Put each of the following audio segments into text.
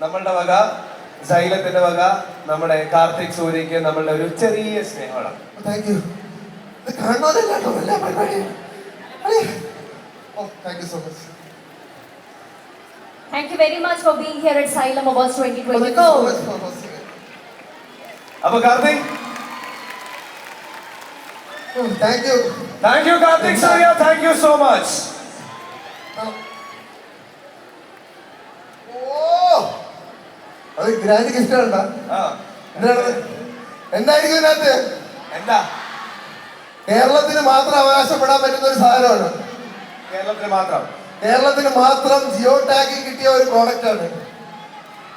നമ്മളുടെ വക സൈലത്തിന്റെ വക നമ്മുടെ കാർത്തിക് സൂര്യക്ക് നമ്മളുടെ ഒരു ചെറിയ സ്നേഹമാണ് താങ്ക് യു ഇത് കാണുന്നതല്ല കേട്ടോ എല്ലാ പരിപാടിയും ഓ thank you so much Thank you very much for being here at Salem Awards thank you so 2024. Much for hosting അപ്പൊ Karthik? Thank you thank you Karthik Surya. Thank you so much oh അത് grand gift ഉണ്ടോ എന്താണ്? എന്തായിരിക്കും ഇതിനകത്ത്? എന്താ? കേരളത്തിന് മാത്രം അവകാശപ്പെടാൻ പറ്റുന്ന ഒരു സാധനമാണ്. കേരളത്തിന് മാത്രം. കേരളത്തിന് മാത്രം ജിയോ ടാഗിങ് കിട്ടിയ ഒരു പ്രോഡക്റ്റ് ആണ്.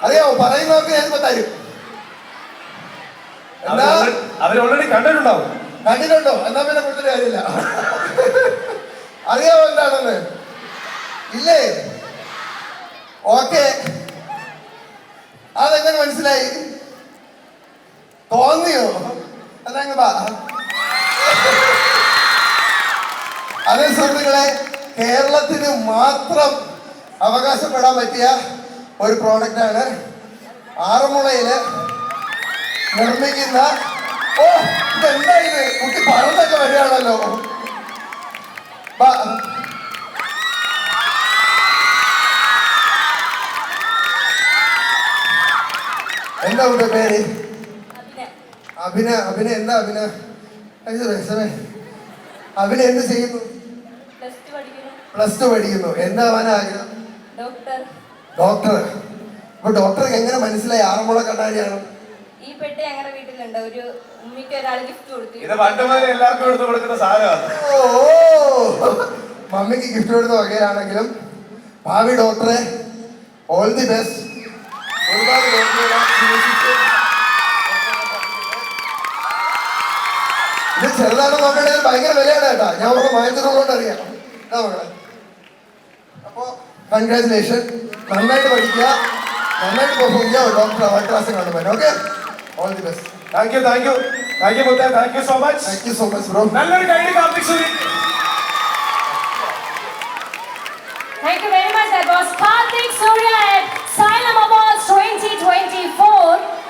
അറിയാമോ പറയുന്നവർക്ക് ഞാൻ തരും. എന്താ? അവർ ഓൾറെഡി കണ്ടിട്ടുണ്ടാവും. കണ്ടിട്ടുണ്ടോ? എന്നാ പിന്നെ കൊടുത്തിട്ട് കാര്യമില്ല. അറിയാമോ എന്താണെന്ന്? ഇല്ലേ? ഓക്കെ. അതെങ്ങനെ മനസ്സിലായി? തോന്നിയോ? അതങ്ങ് അതെ സുഹൃത്തുക്കളെ കേരളത്തിന് മാത്രം അവകാശപ്പെടാൻ പറ്റിയ ഒരു പ്രോഡക്റ്റ് ആണ് ആറന്മുളയിൽ നിർമ്മിക്കുന്ന ഓ ഇതെന്താ ഇത്? കുട്ടി പറഞ്ഞൊക്കെ വരികയാണല്ലോ. എന്താ കുട്ടി പേര്? അഭിന അഭിന എന്താ അഭിന അഭിന എന്ത് ചെയ്യുന്നു? പ്ലസ് ടു പഠിക്കുന്നു. എന്താ അവന് ആഗ്രഹം? ഡോക്ടർ അപ്പൊ ഡോക്ടർക്ക് എങ്ങനെ മനസ്സിലായി? ആറന്മുള കണ്ണാടിയാണ്. ഈ പെട്ടി ഞങ്ങളുടെ വീട്ടിലുണ്ട്. ഒരു ഉമ്മിക്ക് ഒരാൾ ഗിഫ്റ്റ് കൊടുത്തു. ഇത് പണ്ട് മുതൽ എല്ലാവർക്കും എടുത്തു കൊടുക്കുന്ന സാധനമാണ്. ഓ മമ്മിക്ക് ഗിഫ്റ്റ് കൊടുത്ത വകയാണെങ്കിലും ഭാവി ഡോക്ടറെ ഓൾ ദി ബെസ്റ്റ് ഒരുപാട് ഡോക്ടറുകളെ ചികിത്സിച്ച് ഇത് ചെറുതാണെന്ന് നോക്കണെങ്കിൽ ഭയങ്കര വിലയാണ് കേട്ടാ. ഞാൻ അവിടെ വായിച്ചതുകൊണ്ട് അറിയാം. മകളെ അപ്പോ കൺഗ്രാറ്റുലേഷൻ നന്നായിട്ട് പഠിക്കുക. നന്നായിട്ട് പെർഫോം ചെയ്യുക. ഡോക്ടർ അവാർഡ് ക്ലാസ് കാണുമ്പോൾ okay all the best thank you thank you thank you thank you so much thank you so much bro നല്ലൊരു കൈ കാർത്തിക്